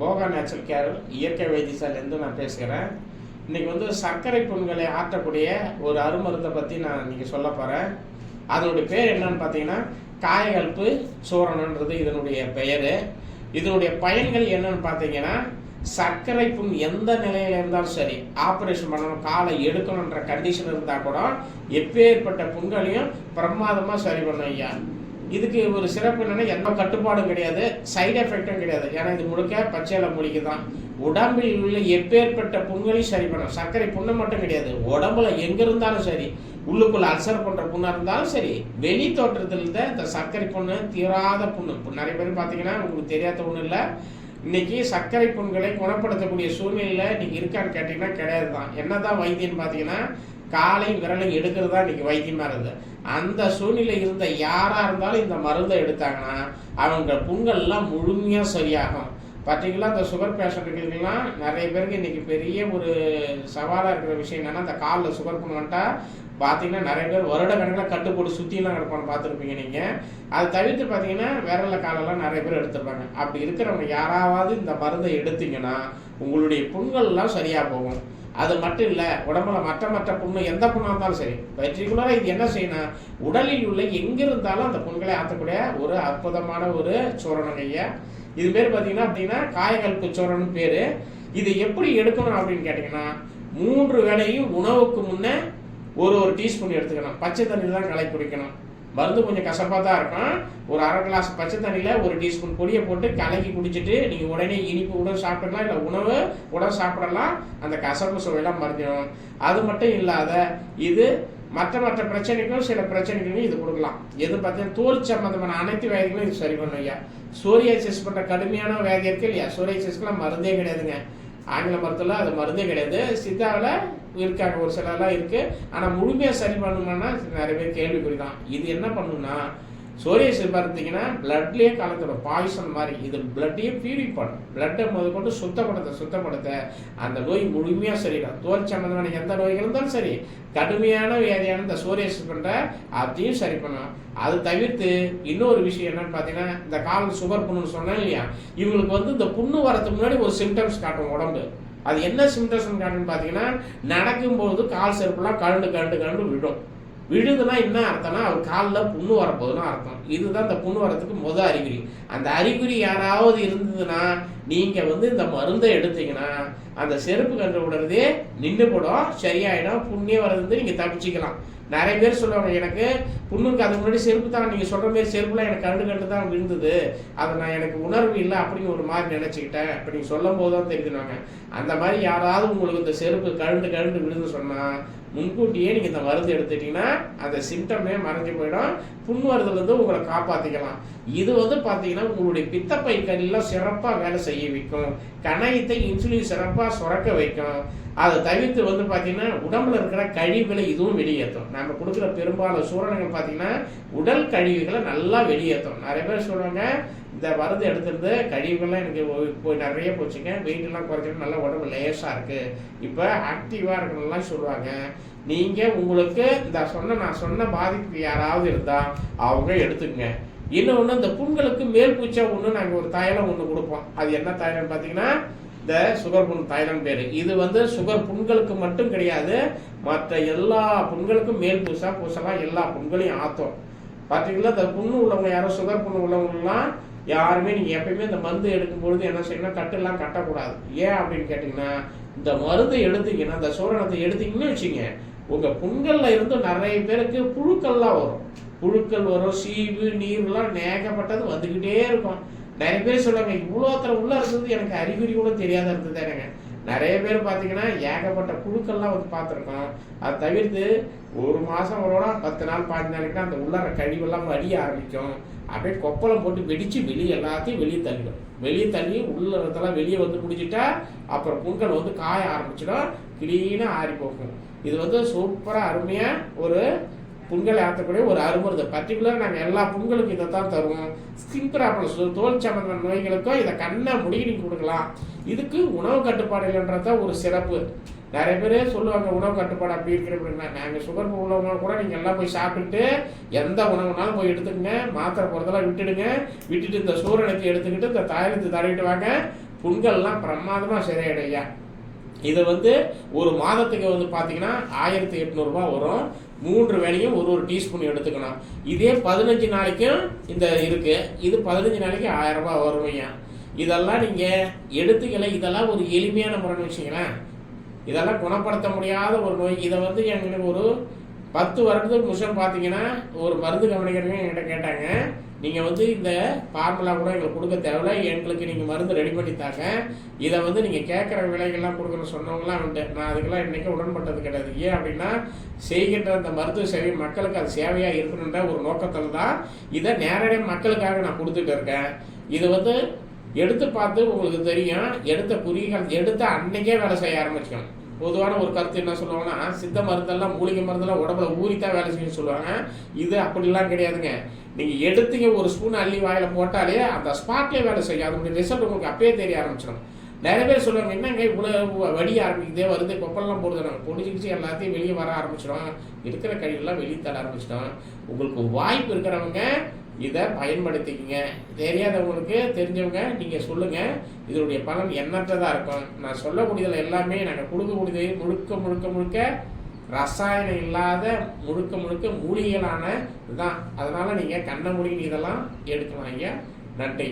போகா natural care இயற்கை வைத்தியசாலேருந்து நான் பேசுகிறேன். இன்றைக்கி வந்து சர்க்கரை புண்களை ஆற்றக்கூடிய ஒரு அருமருந்தை பற்றி நான் இன்றைக்கி சொல்ல போகிறேன் அதனுடைய பேர் என்னன்னு பார்த்தீங்கன்னா காயகல்ப்பு சோரணன்றது இதனுடைய பெயர். இதனுடைய பயன்கள் என்னன்னு பார்த்தீங்கன்னா சர்க்கரை புண் எந்த நிலையில இருந்தாலும் சரி ஆப்ரேஷன் பண்ணணும் காலை எடுக்கணுன்ற கண்டிஷன் இருந்தால் கூட எப்பேற்பட்ட புண்களையும் பிரமாதமாக சரி பண்ணும் ஐயா. இதுக்கு ஒரு சிறப்பு என்னென்னா எந்த கட்டுப்பாடும் கிடையாது சைடு எஃபெக்டும் கிடையாது. ஏன்னா இது முழுக்க பச்சையில மூலிகை தான் உடம்பில் உள்ள எப்பேற்பட்ட புண்களையும் சரி பண்ணும். சர்க்கரை புண்ணு மட்டும் கிடையாது. உடம்புல எங்கே இருந்தாலும் சரி உள்ளுக்குள்ள அல்சர் பண்ற புண்ணாக இருந்தாலும் சரி வெளி தோற்றத்தில் இருந்த இந்த சர்க்கரை புண்ணு தீராத புண்ணு. இப்போ நிறைய பேர் பார்த்தீங்கன்னா உங்களுக்கு தெரியாத ஒன்றும் இல்லை. இன்னைக்கு சர்க்கரை புண்களை குணப்படுத்தக்கூடிய சூழ்நிலையில் நீங்கள் இருக்கான்னு கேட்டிங்கன்னா கிடையாது தான் என்னதான் வைத்தியம் பார்த்தீங்கன்னா காலை விரலை எடுக்கிறது தான் இன்னைக்கு வைத்தியமாக இருந்தது அந்த சூழ்நிலை இருந்த யாராக இருந்தாலும் இந்த மருந்தை எடுத்தாங்கன்னா அவங்க புண்கள்லாம் முழுமையாக சரியாகும். பர்டிகுலராக அந்த சுகர் பேஷண்ட்டுகளுக்கெல்லாம் நிறைய பேருக்கு இன்றைக்கி பெரிய ஒரு சவாலாக இருக்கிற விஷயம் என்னென்னா அந்த காலில் சுகர் புண் பார்த்தீங்கன்னா நிறைய பேர் வருட கணக்கில் கட்டு போட்டு சுற்றிலாம் கிடப்பான்னு பார்த்துருப்பீங்க நீங்கள் அதை தவிர்த்து பார்த்தீங்கன்னா விரல காலெல்லாம் நிறைய பேர் எடுத்துருப்பாங்க. அப்படி இருக்கிறவங்க யாராவது இந்த மருந்தை எடுத்தீங்கன்னா உங்களுடைய புண்கள்லாம் சரியாக போகும். அது மட்டும் இல்லை உடம்புல மற்ற மற்ற புண்ணு எந்த புண்ணாக இருந்தாலும் சரி பர்டிகுலராக இது என்ன செய்யணும் உடலில் உள்ள எங்கே இருந்தாலும் அந்த புண்களை ஆற்றக்கூடிய ஒரு அற்புதமான ஒரு சூரணம் ஐயா. இது பேர் பார்த்தீங்கன்னா அப்படின்னா காயகல்பு சூரணம் பேர். இது எப்படி எடுக்கணும் அப்படின்னு கேட்டிங்கன்னா மூன்று வேளையும் உணவுக்கு முன்னே ஒரு ஒரு டீஸ்பூன் எடுத்துக்கணும். பச்சை தண்ணி தான் களை குடிக்கணும். மருந்து கொஞ்சம் கசப்பாக தான் இருக்கும். ஒரு அரை கிளாஸ் பச்சை தண்ணியில் ஒரு டீஸ்பூன் பொடியை போட்டு கலக்கி குடிச்சிட்டு நீங்கள் உடனே இனிப்பு உடன் சாப்பிடலாம் இல்லை உணவு உடன் சாப்பிடலாம். அந்த கசப்பு சுவையெல்லாம் மறைஞ்சிடும் அது மட்டும் இல்லாத இது மற்ற மற்ற பிரச்சனைக்கும் சில பிரச்சனைகளையும் இது கொடுக்கலாம். எது பார்த்தீங்கன்னா தோல் சம்மந்தமான அனைத்து வேதிகளும் இது சரி பண்ணும் ஐயா. சோரியாசிஸ் பண்ணுற கடுமையான வியாதி இருக்கு இல்லையா? சோரியாசிஸ்க்குலாம் மருந்தே கிடையாதுங்க. ஆங்கில மருத்துவத்தில் அது மருந்தே கிடையாது. சித்தாவில் இருக்காங்க ஒரு சிலர்லாம் இருக்குது ஆனால் முழுமையாக சரி பண்ணுமான்னா நிறைய பேர் கேள்விக்குறி தான் இது என்ன பண்ணுன்னா சோரியாசிஸ் பார்த்தீங்கன்னா பிளட்லேயே கலந்துடும் பாய்சன் மாதிரி இது பிளட்டையே பியூரிஃபை பண்ணும் பிளட்டை முதல் கொண்டு சுத்தப்படுத்த சுத்தப்படுத்த அந்த நோய் முழுமையாக சரிடும் தோல் சம்பந்தமான எந்த நோய்கள் இருந்தாலும் சரி கடுமையான வியாதியான இந்த சோரியாசிஸ் பண்ணுற அதையும் சரி பண்ணும் அது தவிர்த்து இன்னொரு விஷயம் என்னன்னு பார்த்தீங்கன்னா இந்த காலம் சுகர் புண்ணுன்னு சொன்னேன் இல்லையா? இவங்களுக்கு வந்து இந்த புண்ணு வரதுக்கு முன்னாடி ஒரு சிம்டம்ஸ் காட்டும் உடம்பு. அது என்ன சிம்டம்ஸ் காட்டுன்னு பார்த்தீங்கன்னா நடக்கும்போது கால் செருப்புலாம் கரண்டு கரண்டு கரண்டு விடும். விழுதுன்னா என்ன அர்த்தம்னா அவர் காலில் புண்ணு வரப்போகுதுன்னு அர்த்தம். இதுதான் இந்த புண்ணு வரத்துக்கு முதல் அறிகுறி. அந்த அறிகுறி யாராவது இருந்ததுன்னா நீங்கள் வந்து இந்த மருந்தை எடுத்தீங்கன்னா அந்த செருப்பு கன்று விடுறதே நின்று போடும் சரியாயிடும் புண்ணே வர்றது நீங்கள் தப்பிச்சிக்கலாம். நிறைய பேர் சொல்லுவாங்க எனக்கு புண்ணுக்கு அதுக்கு முன்னாடி செருப்பு தான் நீங்கள் சொல்கிற மாதிரி செருப்புலாம் எனக்கு கண்டு கண்டு தான் விழுந்தது. அதை நான் எனக்கு உணர்வு இல்லை அப்படின்னு ஒரு மாதிரி நினச்சிக்கிட்டேன் அப்படி நீங்கள் சொல்லும் போது தான் தெரிஞ்சுனாங்க. அந்த மாதிரி யாராவது உங்களுக்கு இந்த செருப்பு கழுண்டு கழுண்டு விழுந்து சொன்னால் முன்கூட்டியே நீங்கள் இந்த மருந்து எடுத்துட்டீங்கன்னா அந்த சிம்டமே மறைஞ்சு போயிடும். புண் வருதுலேருந்து உங்களை காப்பாற்றிக்கலாம் இது வந்து பார்த்தீங்கன்னா உங்களுடைய பித்தப்பை கல்லாம் சிறப்பாக வேலை செய்ய வைக்கும். கணையத்தை இன்சுலின் சிறப்பாக சுரக்க வைக்கும். அதை தவிர்த்து வந்து பார்த்தீங்கன்னா உடம்புல இருக்கிற கழிவுகளை இதுவும் வெளியேற்றும். நம்ம கொடுக்குற பெரும்பாலும் சூரணங்கள் பார்த்தீங்கன்னா உடல் கழிவுகளை நல்லா வெளியேற்றும். நிறைய பேர் சொல்லுவாங்க இந்த மருந்து எடுத்துருந்து கழிவுகள்லாம் எனக்கு போய் நிறைய போச்சுங்க. வெயிட்டெல்லாம் குறைச்சிட்டு நல்லா உடம்பு லேசாக இருக்குது இப்போ ஆக்டிவாக இருக்கணும்லாம் சொல்லுவாங்க. நீங்கள் உங்களுக்கு இந்த சொன்ன நான் சொன்ன பாதிப்பு யாராவது இருந்தால் அவங்க எடுத்துக்கங்க. இன்னொன்று இந்த புண்களுக்கு மேல் பூச்சா ஒன்று நாங்கள் ஒரு தைலம் ஒன்று கொடுப்போம். அது என்ன தைலம்னு பார்த்தீங்கன்னா இந்த சுகர் புண் தைலம் பேர். இது வந்து சுகர் புண்களுக்கு மட்டும் கிடையாது. மற்ற எல்லா புண்களுக்கும் மேல் பூசா பூசலாம் எல்லா புண்களையும் ஆற்றும் பார்த்தீங்களா இந்த புண்ணு உள்ளவங்க யாரும் சுகர் புண்ணு உள்ளவங்கலாம் யாருமே நீங்கள் எப்பயுமே இந்த மருந்து எடுக்கும் பொழுது என்ன செய்யணும் கட்டெல்லாம் கட்டக்கூடாது. ஏன் அப்படின்னு கேட்டிங்கன்னா இந்த மருந்து எடுத்தீங்கன்னா இந்த சூரணத்தை எடுத்தீங்கன்னு வச்சுங்க உங்கள் புண்களில் இருந்து நிறைய பேருக்கு புழுக்கள்லாம் வரும். புழுக்கள் வரும் சீவு நீர்லாம் நேகப்பட்டது வந்துக்கிட்டே இருக்கும். நிறைய பேர் சொல்லுவாங்க இவ்வளோ தரம் உள்ள இருந்தது எனக்கு அறிகுறி கூட தெரியாத இருந்தது எனக்கு நிறைய பேர் பார்த்தீங்கன்னா ஏகப்பட்ட குழுக்கள்லாம் வந்து பார்த்துருக்கோம் அதை தவிர்த்து ஒரு மாதம் ஒரு பத்து நாள் பாஞ்சு நாளைக்கு அந்த உள்ளார கழிவெல்லாம் வடிய ஆரம்பிக்கும். அப்படியே கொப்பளம் போட்டு வெடித்து வெளியே எல்லாத்தையும் வெளியே தள்ளிடும். வெளியே தள்ளி உள்ளதெல்லாம் வெளியே வந்து முடிச்சிட்டா அப்புறம் புண்கள் வந்து காய ஆரம்பிச்சிடும். கிளீனாக ஆறி போகும் இது வந்து சூப்பராக அருமையாக ஒரு புண்களை ஆற்றக்கூடிய ஒரு அருமருந்து பர்டிகுலர் நாங்கள் எல்லா புண்களுக்கும் இதை தான் தருவோம் ஸ்கின் ப்ராப்ளம்ஸ் தோல் சம்பந்தமான நோய்களுக்கும் இதை கண்ணை முடிகிட்டு கொடுக்கலாம். இதுக்கு உணவு கட்டுப்பாடு இல்லைன்றத ஒரு சிறப்பு. நிறைய பேரே சொல்லுவாங்க உணவு கட்டுப்பாடு அப்படி இருக்கிற அப்படின்னா நாங்கள் சுகர் உள்ளவங்க கூட நீங்கள் எல்லாம் போய் சாப்பிட்டுட்டு எந்த உணவுனாலும் போய் எடுத்துக்கங்க. மாத்திரை போகிறதெல்லாம் விட்டுடுங்க. விட்டுட்டு இந்த சூரியனுக்கு எடுத்துக்கிட்டு இந்த தாயத்தை தடவிட்டு வாங்க. புண்கள்லாம் பிரமாதமாக சரியாயிடும் ஐயா இது வந்து ஒரு மாதத்துக்கு வந்து பார்த்தீங்கன்னா ஆயிரத்தி எட்நூறுபா வரும். மூன்று வேலையும் ஒரு ஒரு டீஸ்பூன் எடுத்துக்கணும். இதே பதினஞ்சு நாளைக்கும் இந்த இருக்குது இது பதினஞ்சு நாளைக்கு ஆயிரம் ரூபாய் இதெல்லாம் நீங்கள் எடுத்துக்கல இதெல்லாம் ஒரு எளிமையான முறைன்னு வச்சுங்களேன் இதெல்லாம் குணப்படுத்த முடியாத ஒரு நோய். இதை வந்து எங்களுக்கு ஒரு பத்து வருடத்துக்கு முஷம் பார்த்தீங்கன்னா ஒரு மருந்து கவனிக்கிறவங்க என்கிட்ட கேட்டாங்க. நீங்கள் வந்து இந்த ஃபார்முலா கூட எங்களுக்கு கொடுக்க தேவையில்ல. எங்களுக்கு நீங்கள் மருந்து ரெடி பண்ணி தாங்க. இதை வந்து நீங்கள் கேட்குற விலைகள்லாம் கொடுக்கணும்னு சொன்னவங்களாம் உண்டு. நான் அதுக்கெல்லாம் இன்றைக்கி உடன்பட்டது கிடையாது. ஏன் அப்படின்னா செய்கின்ற அந்த மருத்துவ சேவை மக்களுக்கு அது சேவையாக இருக்கணுன்ற ஒரு நோக்கத்தில் தான் இதை நேரடியாக மக்களுக்காக நான் கொடுத்துட்டு இருக்கேன். இது வந்து எடுத்து பார்த்து உங்களுக்கு தெரியும். எடுத்த குறிகள் எடுத்த அன்னைக்கே வேலை செய்ய ஆரம்பிச்சிக்கணும் பொதுவான ஒரு கருத்து என்ன சொல்லுவாங்கன்னா சித்த மருந்தெல்லாம் மூலிகை மருந்தெல்லாம் உடம்புல ஊறித்தான் வேலை செய்யும் சொல்லுவாங்க. இது அப்படிலாம் கிடையாதுங்க. நீங்கள் எடுத்தீங்க ஒரு ஸ்பூன் அள்ளி வாயில் போட்டாலே அந்த ஸ்பாட்லேயே வேலை செய்யும். அதனுடைய ரிசல்ட் உங்களுக்கு அப்பயே தெரிய ஆரம்பிச்சிடும். நிறைய பேர் சொல்லுவாங்க என்னங்க இவ்வளோ வடிய ஆரம்பிக்குதே வருது கொப்பல்லாம் போடுது. நாங்கள் பொடிச்சிக்கிச்சு எல்லாத்தையும் வெளியே வர ஆரம்பிச்சிடும் இருக்கிற கழிவுலாம் வெளியே தர ஆரம்பிச்சிட்டோம். உங்களுக்கு வாய்ப்பு இருக்கிறவங்க இதை பயன்படுத்திக்கங்க. தெரியாதவங்களுக்கு தெரிஞ்சவங்க நீங்கள் சொல்லுங்கள் இதனுடைய பலன் எண்ணற்றதாக இருக்கும். நான் சொல்லக்கூடியதில் எல்லாமே நாங்கள் கொடுக்கக்கூடியது முழுக்க முழுக்க முழுக்க ரசாயனம் இல்லாத முழுக்க முழுக்க மூலிகளான இதுதான். அதனால் நீங்கள் கண்ணை மூலிகை இதெல்லாம் எடுக்கலாம் ஐயா. நன்றி.